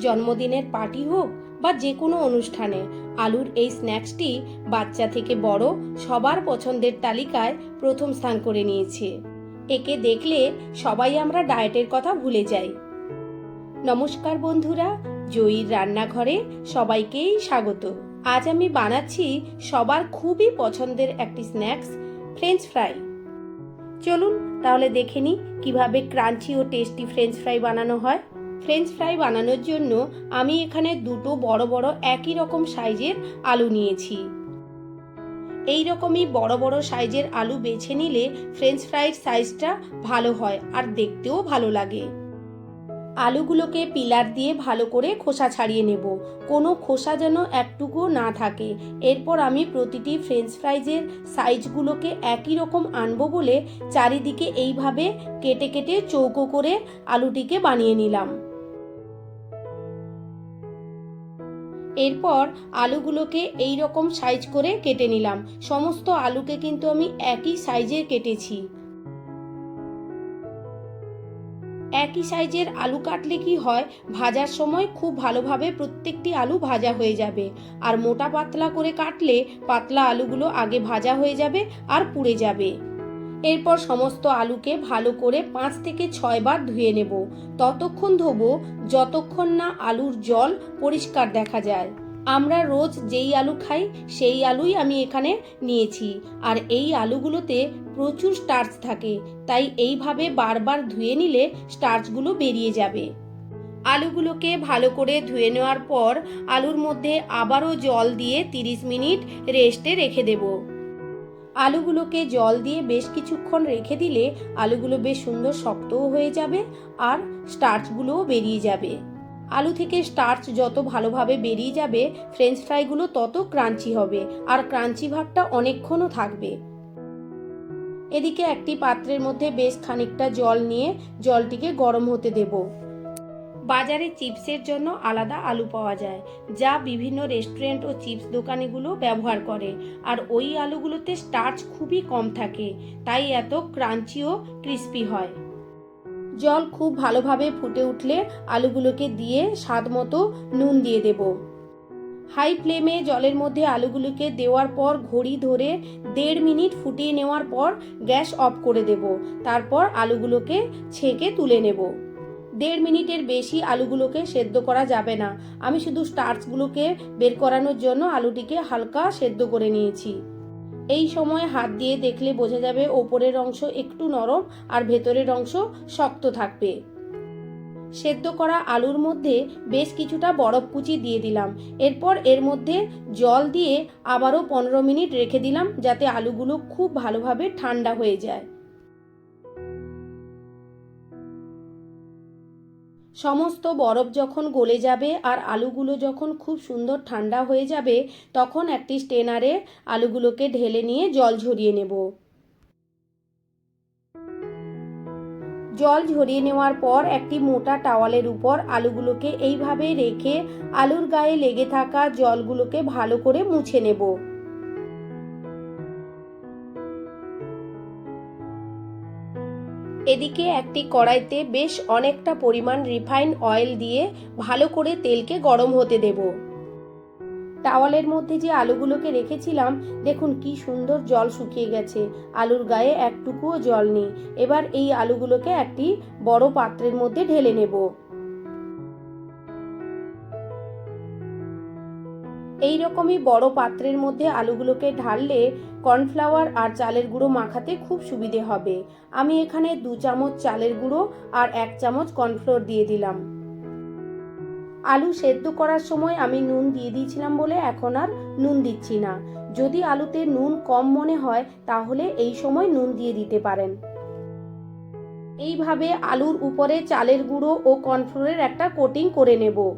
জন্মদিনের পার্টি হোক বা যে কোনো অনুষ্ঠানে, আলুর এই স্ন্যাক্সটি বাচ্চা থেকে বড় সবার পছন্দের তালিকায় প্রথম স্থান করে নিয়েছে। একে দেখলে সবাই আমরা ডায়েটের কথা ভুলে যাই। নমস্কার বন্ধুরা, জয়ীর রান্নাঘরে সবাইকেই স্বাগত। আজ আমি বানাচ্ছি সবার খুবই পছন্দের একটি স্ন্যাক্স, ফ্রেঞ্চ ফ্রাই। চলুন তাহলে দেখে নিই কীভাবে ক্রাঞ্চি ও টেস্টি ফ্রেঞ্চ ফ্রাই বানানো হয়। ফ্রেঞ্চ ফ্রাই বানানোর জন্য আমি এখানে দুটো বড় বড় একই রকম সাইজের আলু নিয়েছি। এই রকমই বড় বড় সাইজের আলু বেছে নিলে ফ্রেঞ্চ ফ্রাইয়ের সাইজটা ভালো হয় আর দেখতেও ভালো লাগে। আলুগুলোকে পিলার দিয়ে ভালো করে খোসা ছাড়িয়ে নেব। কোনো খোসা যেন একটুকু না থাকে। এরপর আমি প্রতিটি ফ্রেঞ্চ ফ্রাইজের সাইজগুলোকে একই রকম আনব বলে চারিদিকে এইভাবে কেটে কেটে চৌকো করে আলুটিকে বানিয়ে নিলাম। এরপর আলুগুলোকে এই রকম সাইজ করে কেটে নিলাম। সমস্ত আলুকে কিন্তু আমি একই সাইজের কেটেছি। একই সাইজের আলু কাটলে কি হয়, ভাজার সময় খুব ভালোভাবে প্রত্যেকটি আলু ভাজা হয়ে যাবে। আর মোটা পাতলা করে কাটলে পাতলা আলুগুলো আগে ভাজা হয়ে যাবে আর পুড়ে যাবে। এরপর সমস্ত আলুকে ভালো করে পাঁচ থেকে ছয় বার ধুয়ে নেব। ততক্ষণ ধোবো যতক্ষণ না আলুর জল পরিষ্কার দেখা যায়। আমরা রোজ যেই আলু খাই, সেই আলুই আমি এখানে নিয়েছি। আর এই আলুগুলোতে প্রচুর স্টার্চ থাকে, তাই এইভাবে বারবার ধুয়ে নিলে স্টার্চগুলো বেরিয়ে যাবে। আলুগুলোকে ভালো করে ধুয়ে নেওয়ার পর আলুর মধ্যে আবারও জল দিয়ে 30 মিনিট রেস্টে রেখে দেব। আলুগুলোকে জল দিয়ে বেশ কিছুক্ষণ রেখে দিলে আলুগুলো বেশ সুন্দর শক্তও হয়ে যাবে আর স্টার্চগুলোও বেরিয়ে যাবে। আলু থেকে স্টার্চ যত ভালোভাবে বেরিয়ে যাবে ফ্রেঞ্চ ফ্রাইগুলো তত ক্রাঞ্চি হবে আর ক্রাঞ্চি ভাবটা অনেকক্ষণও থাকবে। এদিকে একটি পাত্রের মধ্যে বেশ খানিকটা জল নিয়ে জলটিকে গরম হতে দেব। বাজারে চিপসের জন্য আলাদা আলু পাওয়া যায়, যা বিভিন্ন রেস্টুরেন্ট ও চিপস দোকানেগুলো ব্যবহার করে। আর ওই আলুগুলোতে স্টার্চ খুবই কম থাকে, তাই এত ক্রাঞ্চি ও ক্রিস্পি হয়। জল খুব ভালোভাবে ফুটে উঠলে আলুগুলোকে দিয়ে স্বাদ মতো নুন দিয়ে দেব। হাই ফ্লেমে জলের মধ্যে আলুগুলোকে দেওয়ার পর ঘড়ি ধরে দেড় মিনিট ফুটিয়ে নেওয়ার পর গ্যাস অফ করে দেব। তারপর আলুগুলোকে ছেঁকে তুলে নেব। দেড় মিনিটের বেশি আলুগুলোকে সেদ্ধ করা যাবে না। আমি শুধু স্টার্চগুলোকে বের করানোর জন্য আলুটিকে হালকা সেদ্ধ করে নিয়েছি। এই সময় হাত দিয়ে দেখলে বোঝা যাবে ওপরের অংশ একটু নরম আর ভেতরের অংশ শক্ত থাকবে। সেদ্ধ করা আলুর মধ্যে বেশ কিছুটা বরফ কুচি দিয়ে দিলাম। এরপর এর মধ্যে জল দিয়ে আবারও পনেরো মিনিট রেখে দিলাম যাতে আলুগুলো খুব ভালোভাবে ঠান্ডা হয়ে যায়। সমস্ত বরফ যখন গলে যাবে আর আলুগুলো যখন খুব সুন্দর ঠান্ডা হয়ে যাবে, তখন একটি স্টেনারে আলুগুলোকে ঢেলে নিয়ে জল ঝরিয়ে নেব। জল ঝরিয়ে নেওয়ার পর একটি মোটা টাওয়ালের উপর আলুগুলোকে এইভাবে রেখে আলুর গায়ে লেগে থাকা জলগুলোকে ভালো করে মুছে নেব। এদিকে একটি কড়াইতে বেশ অনেকটা পরিমাণ রিফাইন অয়েল দিয়ে ভালো করে তেলকে গরম হতে দেব। টাওয়ালের মধ্যে যে আলুগুলোকে রেখেছিলাম, দেখুন কি সুন্দর জল শুকিয়ে গেছে। আলুর গায়ে একটুকুও জল নেই। এবার এই আলুগুলোকে একটি বড় পাত্রের মধ্যে ঢেলে নেব। এই রকমই বড় পাত্রের মধ্যে আলুগুলোকে ঢাললে কর্নফ্লাওয়ার আর চালের গুঁড়ো মাখাতে খুব সুবিধে হবে। আমি এখানে দু চামচ চালের গুঁড়ো আর এক চামচ কর্নফ্লোর দিয়ে দিলাম। আলু সেদ্ধ করার সময় আমি নুন দিয়ে দিয়েছিলাম বলে এখন আর নুন দিচ্ছি না। যদি আলুতে নুন কম মনে হয়, তাহলে এই সময় নুন দিয়ে দিতে পারেন। এইভাবে আলুর উপরে চালের গুঁড়ো ও কর্নফ্লোরের একটা কোটিং করে নেব।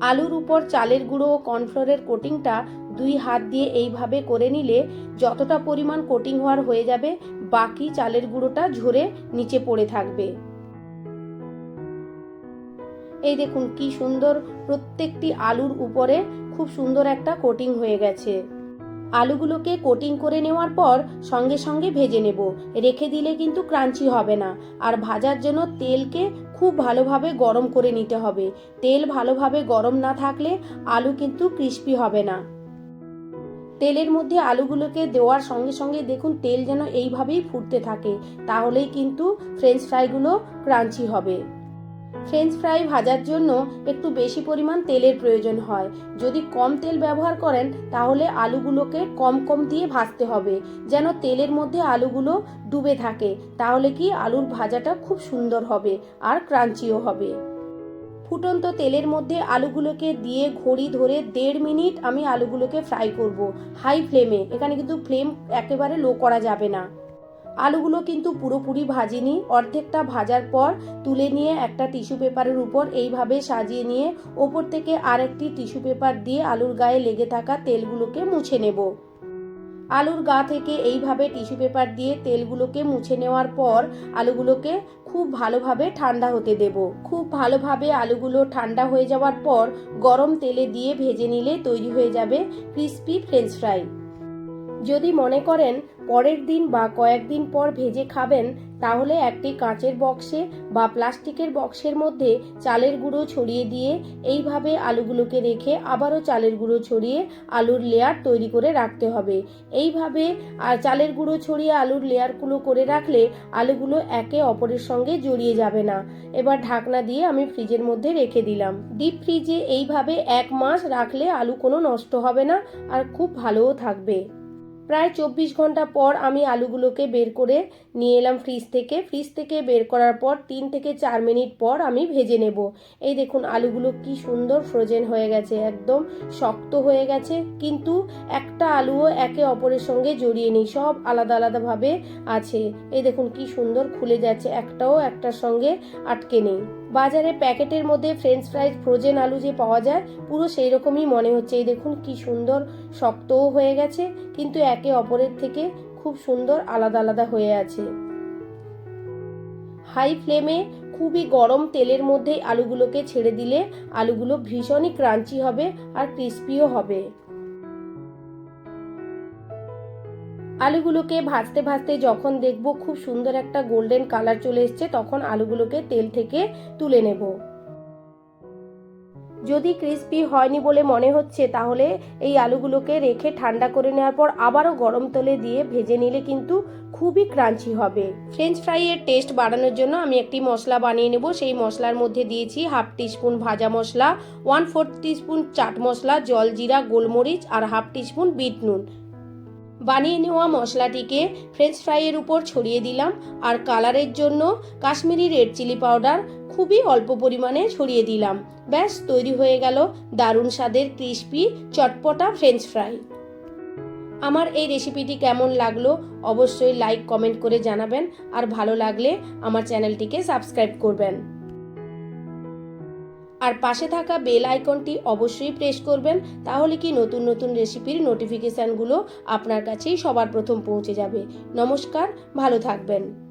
আলুর উপর চালের গুঁড়ো ও কর্নফ্লোরের কোটিংটা দুই হাত দিয়ে এইভাবে করে নিলে যতটা পরিমাণ কোটিং হওয়ার হয়ে যাবে, বাকি চালের গুঁড়োটা ঝরে নিচে পড়ে থাকবে। এই দেখুন কি সুন্দর প্রত্যেকটি আলুর উপরে খুব সুন্দর একটা কোটিং হয়ে গেছে। আলুগুলোকে কোটিং করে নেওয়ার পর সঙ্গে সঙ্গে ভেজে নেব। রেখে দিলে কিন্তু ক্রাঞ্চি হবে না। আর ভাজার জন্য তেলকে খুব ভালোভাবে গরম করে নিতে হবে। তেল ভালোভাবে গরম না থাকলে আলু কিন্তু ক্রিস্পি হবে না। তেলের মধ্যে আলুগুলোকে দেওয়ার সঙ্গে সঙ্গে দেখুন তেল যেন এইভাবেই ফুটতে থাকে, তাহলেই কিন্তু ফ্রেঞ্চ ফ্রাইগুলো ক্রাঞ্চি হবে। ফ্রেঞ্চ ফ্রাই ভাজার জন্য একটু বেশি পরিমাণ তেলের প্রয়োজন হয়। যদি কম তেল ব্যবহার করেন, তাহলে আলুগুলোকে কম কম দিয়ে ভাজতে হবে। যেন তেলের মধ্যে আলুগুলো ডুবে থাকে, তাহলে কি আলুর ভাজাটা খুব সুন্দর হবে আর ক্রাঞ্চিও হবে। ফুটন্ত তেলের মধ্যে আলুগুলোকে দিয়ে ঘড়ি ধরে দেড় মিনিট আমি আলুগুলোকে ফ্রাই করব। হাই ফ্লেমে, এখানে কিন্তু ফ্লেম একেবারে লো করা যাবে না। আলুগুলো কিন্তু পুরোপুরি ভাজিনি। অর্ধেকটা ভাজার পর তুলে নিয়ে একটা টিস্যু পেপারের উপর এইভাবে সাজিয়ে নিয়ে ওপর থেকে আরেকটি টিস্যু পেপার দিয়ে আলুর গায়ে লেগে থাকা তেলগুলোকে মুছে নেব। আলুর গা থেকে এইভাবে টিস্যু পেপার দিয়ে তেলগুলোকে মুছে নেওয়ার পর আলুগুলোকে খুব ভালোভাবে ঠান্ডা হতে দেব। খুব ভালোভাবে আলুগুলো ঠান্ডা হয়ে যাওয়ার পর গরম তেলে দিয়ে ভেজে নিলে তৈরি হয়ে যাবে ক্রিস্পি ফ্রেঞ্চ ফ্রাই। যদি মনে করেন পরের দিন বা কয়েকদিন পর ভেজে খাবেন, তাহলে একটি কাঁচের বক্সে বা প্লাস্টিকের বক্সের মধ্যে চালের গুঁড়ো ছড়িয়ে দিয়ে এইভাবে আলুগুলোকে রেখে আবারও চালের গুঁড়ো ছড়িয়ে আলুর লেয়ার তৈরি করে রাখতে হবে। এইভাবে চালের গুঁড়ো ছড়িয়ে আলুর লেয়ারগুলো করে রাখলে আলুগুলো একে অপরের সঙ্গে জড়িয়ে যাবে না। এবার ঢাকনা দিয়ে আমি ফ্রিজের মধ্যে রেখে দিলাম। ডিপ ফ্রিজে এইভাবে এক মাস রাখলে আলু কোনো নষ্ট হবে না আর খুব ভালোও থাকবে। প্রায় চব্বিশ ঘণ্টা পর আমি আলুগুলোকে বের করে নিয়ে এলাম ফ্রিজ থেকে। ফ্রিজ থেকে বের করার পর তিন থেকে চার মিনিট পর আমি ভেজে নেব। এই দেখুন আলুগুলো কি সুন্দর ফ্রোজেন হয়ে গেছে, একদম শক্ত হয়ে গেছে। কিন্তু একটা আলুও একে অপরের সঙ্গে জড়িয়ে নেই, সব আলাদা আলাদাভাবে আছে। এই দেখুন কি সুন্দর খুলে যাচ্ছে, একটাও একটার সঙ্গে আটকে নেই। বাজারে প্যাকেটের মধ্যে ফ্রেঞ্চ ফ্রাইজ ফ্রোজেন আলু যে পাওয়া যায়, পুরো সেই রকমই মনে হচ্ছে। এই দেখুন কি সুন্দর, শক্তও হয়ে গেছে, কিন্তু একে অপরের থেকে খুব সুন্দর আলাদা আলাদা হয়ে আছে। হাই ফ্লেমে খুবই গরম তেলের মধ্যে আলুগুলোকে ছেড়ে দিলে আলুগুলো ভীষণই ক্রাঞ্চি হবে আর ক্রিস্পিও হবে। আলুগুলোকে ভাজতে ভাজতে যখন দেখব খুব সুন্দর একটা গোল্ডেন কালার চলে এসছে, তখন আলুগুলোকে তেল থেকে তুলে নেব। যদি ক্রিস্পি হয়নি বলে মনে হচ্ছে, তাহলে এই আলুগুলোকে রেখে ঠান্ডা করে নেওয়ার পর আবারও গরম তেলে দিয়ে ভেজে নিলে কিন্তু খুবই ক্রাঞ্চি হবে। ফ্রেঞ্চ ফ্রাইয়ের টেস্ট বাড়ানোর জন্য আমি একটি মশলা বানিয়ে নেব। সেই মশলার মধ্যে দিয়েছি হাফ টিস্পুন ভাজা মশলা one four teaspoon chaat masala, জল, জিরা, গোলমরিচ আর হাফ টিস্পুন বিট নুন। বানিয়ে নেওয়া মশলাটিকে ফ্রেঞ্চ ফ্রাইয়ের উপর ছড়িয়ে দিলাম আর কালারের জন্য কাশ্মীরি রেড চিলি পাউডার খুবই অল্প পরিমাণে ছড়িয়ে দিলাম। ব্যাস, তৈরি হয়ে গেল দারুণ স্বাদের ক্রিস্পি চটপটা ফ্রেঞ্চ ফ্রাই আমার এই রেসিপিটি কেমন লাগল অবশ্যই লাইক কমেন্ট করে জানাবেন আর ভালো লাগলে আমার চ্যানেলটিকে সাবস্ক্রাইব করবেন। আর পাশে থাকা বেল আইকনটি অবশ্যই প্রেস করবেন, তাহলে কি নতুন নতুন রেসিপির নোটিফিকেশানগুলো আপনার কাছেই সবার প্রথম পৌঁছে যাবে। নমস্কার, ভালো থাকবেন।